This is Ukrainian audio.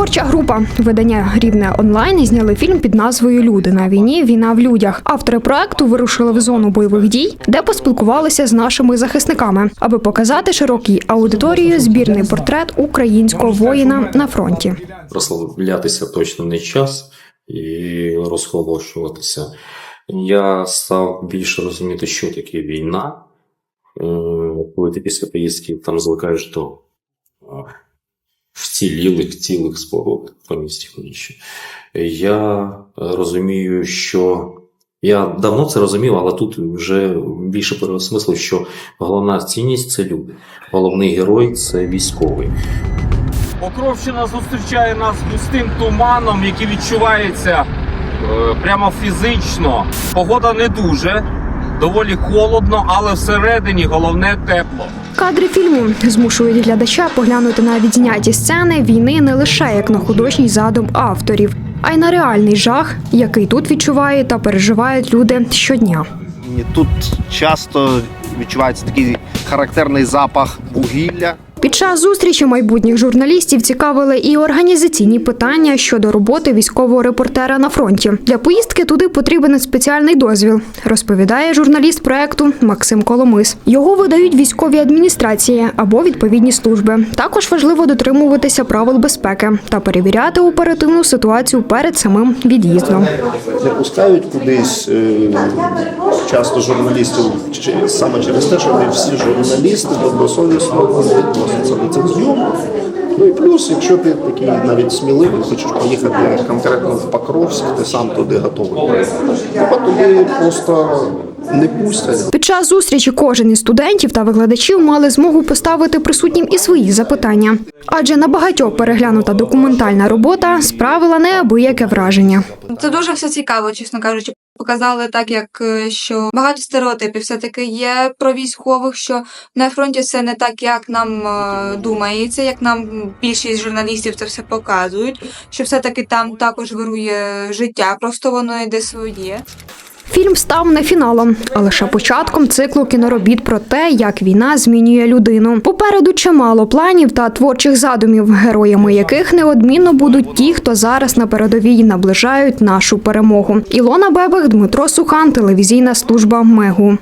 Творча група видання Рівне онлайн зняли фільм під назвою Люди на війні. Війна в людях. Автори проекту вирушили в зону бойових дій, де поспілкувалися з нашими захисниками, аби показати широкій аудиторії збірний портрет українського воїна на фронті. розслаблятися точно не час і розхолошуватися. Я став більше розуміти, що таке війна. Е, Коли ти після поїздки там звикаєш до вцілілих цілих споруд по місті Хмельниччині. Я розумію, що я давно це розумів, але тут вже більше переосмислив, що головна цінність це люди. Головний герой це військовий. Покровщина зустрічає нас густим туманом, який відчувається е, прямо фізично. Погода не дуже, доволі холодно, але всередині головне тепло. Кадри фільму змушують глядача поглянути на відзняті сцени війни не лише як на художній задум авторів, а й на реальний жах, який тут відчувають та переживають люди щодня. Тут часто відчувається такий характерний запах вугілля. Під час зустрічі майбутніх журналістів цікавили і організаційні питання щодо роботи військового репортера на фронті. Для поїздки туди потрібен спеціальний дозвіл, розповідає журналіст проекту Максим Коломис. Його видають військові адміністрації або відповідні служби. Також важливо дотримуватися правил безпеки та перевіряти оперативну ситуацію перед самим від'їздом. не пускають кудись е, часто журналістів саме через те, що не всі журналісти добросовісно відносяться до цих зйомок. Ну і плюс, якщо ти такий навіть сміливий, хочеш поїхати конкретно в Покровськ, ти сам туди готовий. А туди просто не пустять. Під час зустрічі кожен із студентів та викладачів мали змогу поставити присутнім і свої запитання. Адже на багатьох переглянута документальна робота справила неабияке враження. Це дуже все цікаво, чесно кажучи. Показали так, як е, що багато стереотипів все таки є про військових, що на фронті все не так, як нам е, думається, як нам більшість журналістів це все показують. Що все таки там також вирує життя, просто воно йде своє. Фільм став не фіналом, а лише початком циклу кіноробіт про те, як війна змінює людину. Попереду чимало планів та творчих задумів, героями яких неодмінно будуть ті, хто зараз на передовій наближають нашу перемогу. Ілона Бебех, Дмитро Сухан, телевізійна служба Мегу.